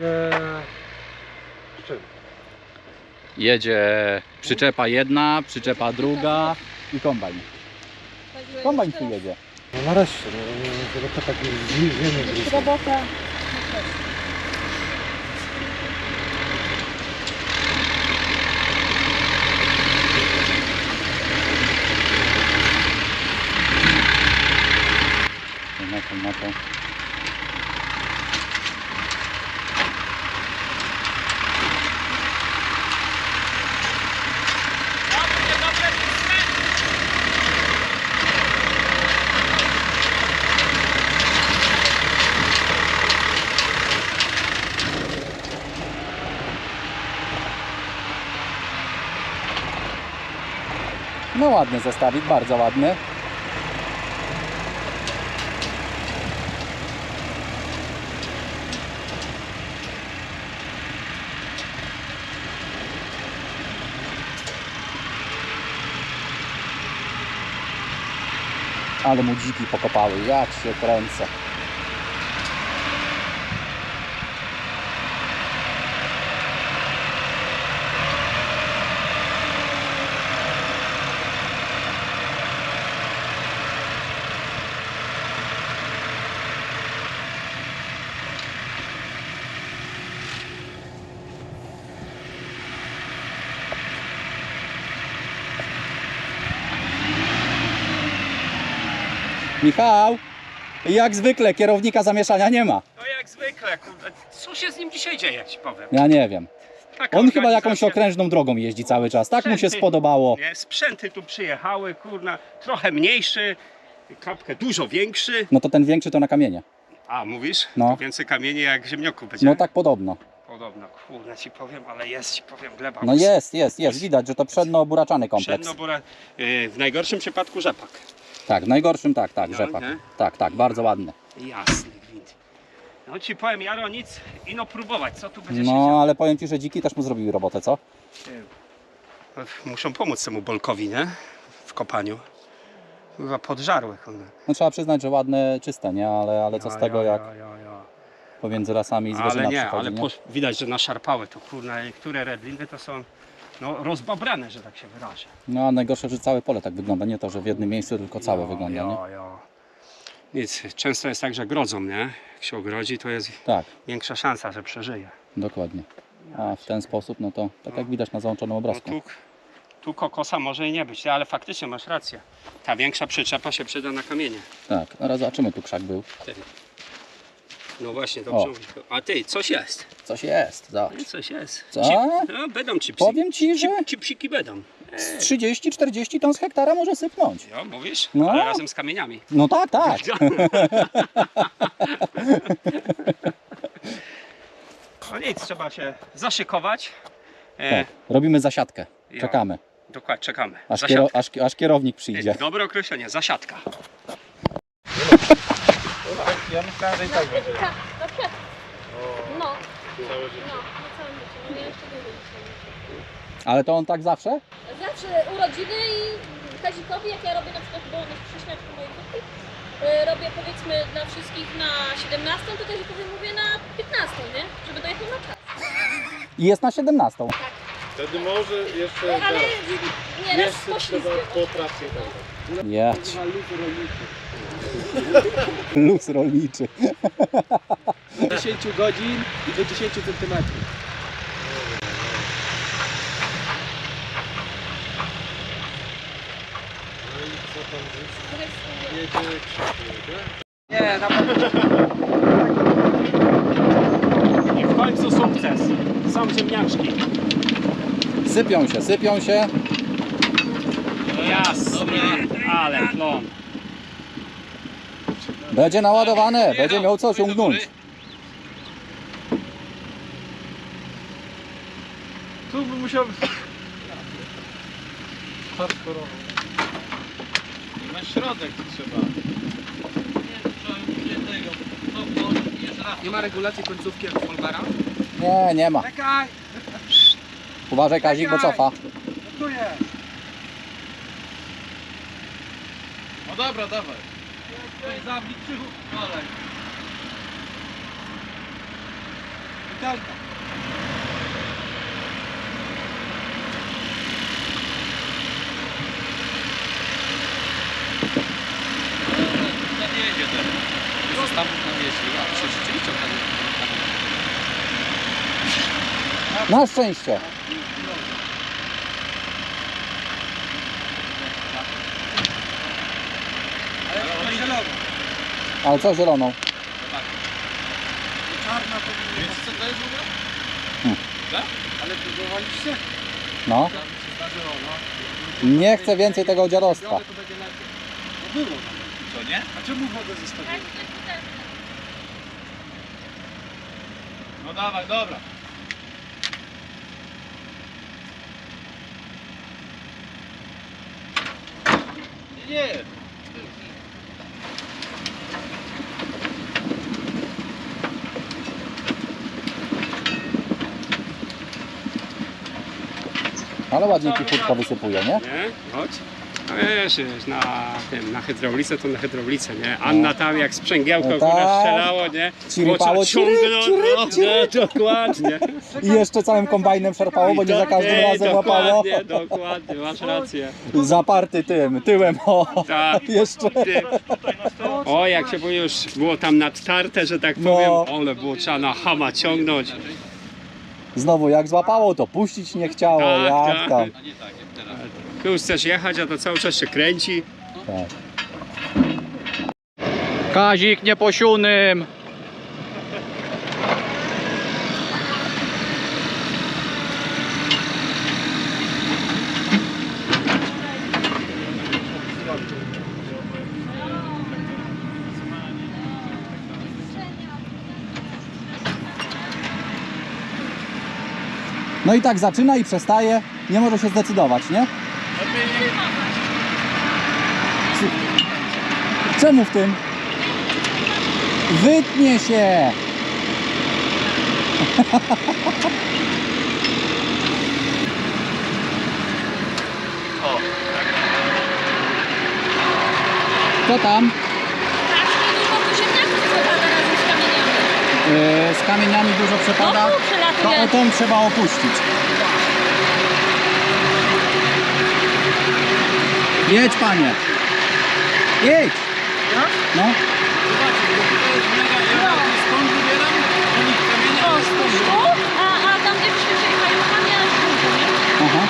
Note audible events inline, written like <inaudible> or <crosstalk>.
Eee, z czym? Jedzie przyczepa jedna, przyczepa druga i kombajn. Kombajn tu jedzie. No nareszcie, no, no, to tak ziemię gryzą. Robota. Na to, na to. No ładny zestawik, bardzo ładny. Ale mu dziki pokopały, jak się kręcę. Michał, jak zwykle kierownika zamieszania nie ma. No jak zwykle, kurde. Co się z nim dzisiaj dzieje, ci powiem. Ja nie wiem. Taka On chyba jakąś organizacja. okrężną drogą jeździ cały czas. Tak mu się Sprzęty. spodobało. Nie, sprzęty tu przyjechały, kurna, trochę mniejszy, kapkę dużo większy. No to ten większy to na kamienie. A, mówisz? No. To więcej kamieni jak ziemniaku będzie. No tak podobno. Podobno, kurna ci powiem, ale jest, ci powiem, gleba. No jest, jest, jest. Widać, że to przedno-buraczany kompleks. Przednobura, yy, w najgorszym przypadku rzepak. Tak, w najgorszym tak, tak, No, rzepak. nie? Tak, tak, bardzo ładny. Jasny gwint. No ci powiem, Jaro, nic ino próbować, co tu będzie się No ale powiem Ci, że dziki też mu zrobiły robotę, co? działo. Muszą pomóc temu Bolkowi, nie? W kopaniu. Chyba podżarły. No trzeba przyznać, że ładne, czyste, nie? Ale, ale co z tego, ja, jak ja, ja, ja. pomiędzy lasami i zwierzyna Ale nie, przychodzi, ale nie? widać, że naszarpały to kurna, niektóre redliny to są no, rozbabrane, że tak się wyrażę. No a najgorsze, że całe pole tak wygląda. Nie to, że w jednym miejscu tylko całe Jo, wygląda, nie? jo, jo. Nic, często jest tak, że grodzą, nie? Jak się ogrodzi, to jest Tak, większa szansa, że przeżyje. dokładnie. A w ten sposób, no to tak jak widać na załączonym No obrazku. tu, tu kokosa może i nie być, ale faktycznie masz rację. Ta większa przyczepa się przyda na kamienie. Tak, na razie zobaczymy, tu krzak był. No właśnie, O. dobrze mówisz. A ty, coś jest. Coś jest, zobacz. Coś jest. Co? No, będą. Powiem Ci, że psiki będą. z 30-40 ton z hektara może sypnąć. Jo, mówisz? No. Ale razem z kamieniami. No tak, tak. <laughs> No nic, trzeba się zaszykować. E, tak. Robimy zasiadkę. Ja. Czekamy, Dokładnie, czekamy. aż, Zasiadka. kiero, aż, aż kierownik przyjdzie. Dobre określenie, zasiadka. Ja myślałem, że i tak będzie. Tak, na przykład. No. No, na całe życie. No ja jeszcze długo dzisiaj. Ale to on tak zawsze? Zawsze urodziny i Kazikowi, jak ja robię na przykład bonus przyśniaczku mojej kuchni, y, robię powiedzmy dla wszystkich na 17, to Kazikowi mówię na 15, nie? Żeby dojechał na czas. I jest na 17. Wtedy może jeszcze Ale teraz. nie raz Jeszcze trzeba poślizgiem. poprawcie i tak dalej. Luz rolniczy. 10 godzin i do 10 centymetrów. No nie? Nie, na pewno. I w końcu sukces. Są ziemniaczki. Sypią się, sypią się. Jasne, ale plon. Będzie naładowane, będzie miał co ciągnąć. Tu by musiał... Na środek trzeba. Nie ma regulacji końcówki jak u Volvera? Nie, nie ma. Czekaj! Uważaj Kazik, bo cofa. Tu jest! No dobra, dawaj. Zabij krzychu! Olej! tak. Ja nie jedzie teraz. Zostaw na mieście. A przecież rzeczywiście tam Na szczęście. Ale to zielono. Ale co zieloną? Czarna to Wiecie co to jest w ogóle? Hmm. Tak? Ale próbowaliście? No. No. Nie chcę więcej tego lepiej. No było nawet. Co nie? A czemu wodę zostawiłeś? No dawaj, dobra. Nie, nie. Ale ładnie ci furtka wysypuje, nie? Nie? Chodź. No wiesz, wiesz, na tym, na hydraulice to na hydraulice, nie? Anna tam jak sprzęgiełko No tak. strzelało, nie? Ciągnąć, ciryp, no, no, dokładnie. I jeszcze całym kombajnem szarpało, bo nie za każdym razem łapało. Dokładnie, dokładnie, masz rację. Zaparty tym, tyłem, o. Tak. Jeszcze. Ty. O, jak się już było tam nadtarte, że tak No. powiem, ale było trzeba na hama ciągnąć. Znowu jak złapało, to puścić nie chciało, Tak, jak tak. tam. A nie tak jak teraz. Tu już chcesz jechać, a to cały czas się kręci. Tak. Kazik nieposiunym. No i tak zaczyna i przestaje. Nie może się zdecydować, nie? Czemu w tym? Wytnie się! Co tam? Strasznie dużo tu ziemniaków przepada razem z kamieniami. Yy, z kamieniami dużo przepada. No To przelatuje. o tą trzeba opuścić. Jedź panie. Jedź. No. Zobaczcie, bo tutaj jest mega, ja stąd wybieram, to nikt kamienia O, nie stąd. tu, a, a tam dużo, nie? Aha.